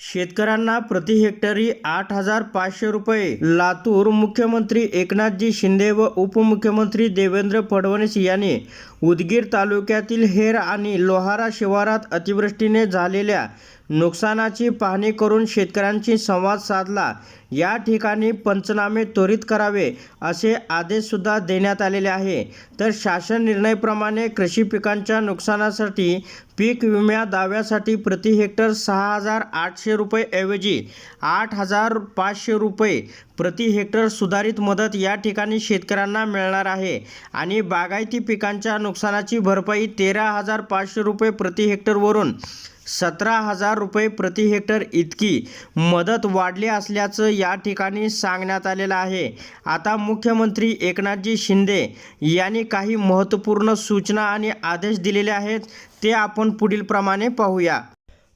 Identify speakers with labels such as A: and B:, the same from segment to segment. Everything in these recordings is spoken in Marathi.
A: शेतकऱ्यांना प्रति हेक्टरी आठ हजार पाचशे रुपये. लातूर मुख्यमंत्री एकनाथजी शिंदे व उपमुख्यमंत्री देवेंद्र फडणवीस यांनी उदगीर तालुक्यातील हेर आणि लोहारा शिवारात अतिवृष्टीने झालेल्या नुकसानाची पाहणी करून शेतकऱ्यांशी संवाद साधला. या ठिकाणी पंचनामे त्वरित करावे असे आदेशसुद्धा देण्यात आलेले आहे. तर शासन निर्णयप्रमाणे कृषी पिकांच्या नुकसानासाठी पीक विम्या दाव्यासाठी प्रति हेक्टर सहा हजार आठशे रुपयेऐवजी आठ हजार पाचशे रुपये प्रति हेक्टर सुधारित मदत या ठिकाणी शेतकऱ्यांना मिळणार आहे. आणि बागायती पिकांच्या नुकसानाची भरपाई तेरा हजार पाचशे रुपये प्रति हेक्टरवरून सतरा हजार रुपये प्रति हेक्टर इतकी मदत वाढली असल्याचं या ठिकाणी सांगण्यात आलेलं आहे. आता मुख्यमंत्री एकनाथजी शिंदे यांनी काही महत्त्वपूर्ण सूचना आणि आदेश दिलेले आहेत ते आपण पुढील प्रमाणे पाहूया.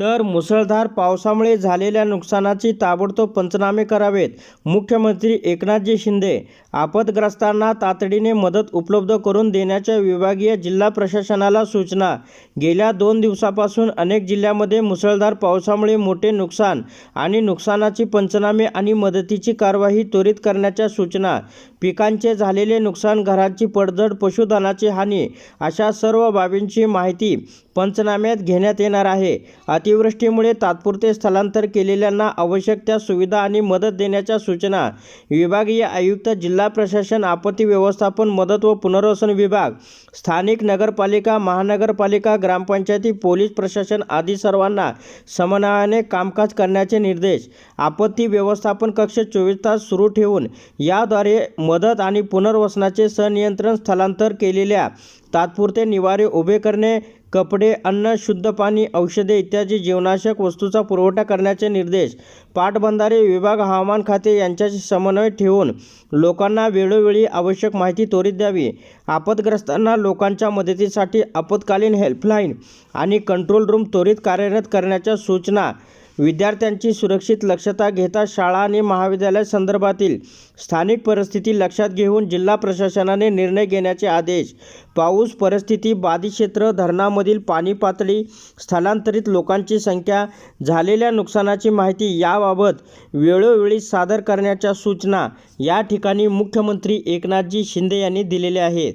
A: तर मुसळधार पावसामुळे झालेल्या नुकसानाची ताबडतोब पंचनामे करावेत. मुख्यमंत्री एकनाथजी शिंदे आपदग्रस्तांना तातडीने मदत उपलब्ध करून देण्याच्या विभागीय जिल्हा प्रशासनाला सूचना. गेल्या दोन दिवसापासून अनेक जिल्ह्यामध्ये मुसळधार पावसामुळे मोठे नुकसान आणि नुकसानाची पंचनामे आणि मदतीची कारवाई त्वरित करण्याच्या सूचना. पिकांचे झालेले नुकसान घरांची पडझड पशुधनाची हानी अशा सर्व बाबींची माहिती पंचनाम्यात घेण्यात येणार आहे. अतिवृष्टीमुळे तात्पुरते स्थलांतर केलेल्यांना आवश्यक त्या सुविधा आणि मदत देण्याच्या सूचना. विभागीय आयुक्त जिल्हा प्रशासन आपत्ती व्यवस्थापन मदत व पुनर्वसन विभाग स्थानिक नगरपालिका महानगरपालिका ग्रामपंचायती पोलीस प्रशासन आदी सर्वांना समन्वयाने कामकाज करण्याचे निर्देश. आपत्ती व्यवस्थापन कक्ष चोवीस तास सुरू ठेवून याद्वारे मदत आणि पुनर्वसनाचे सनियंत्रण स्थलांतर केलेल्या तात्पुरते निवारे उभे करणे कपडे अन्न शुद्ध पाणी औषधे इत्यादी जीवनावश्यक वस्तूचा पुरवठा करण्याचे निर्देश पाटबंधारे विभाग हवामान खाते यांच्याशी समन्वय ठेवून लोकांना वेळोवेळी आवश्यक माहिती त्वरित द्यावी. आपदग्रस्तांना लोकांच्या मदतीसाठी आपत्कालीन हेल्पलाईन आणि कंट्रोल रूम त्वरित कार्यरत करण्याच्या सूचना विद्यार्थ्यांची सुरक्षित लक्षता घेता शाळा आणि महाविद्यालय संदर्भातील स्थानिक परिस्थिती लक्षात घेऊन जिल्हा प्रशासनाने निर्णय घेण्याचे आदेश. पाऊस परिस्थिती बाधित क्षेत्र धरणामधील पाणी पातळी स्थलांतरित लोकांची संख्या झालेल्या नुकसानाची माहिती याबाबत वेळोवेळी सादर करण्याच्या सूचना या ठिकाणी मुख्यमंत्री एकनाथजी शिंदे यांनी दिलेल्या आहेत.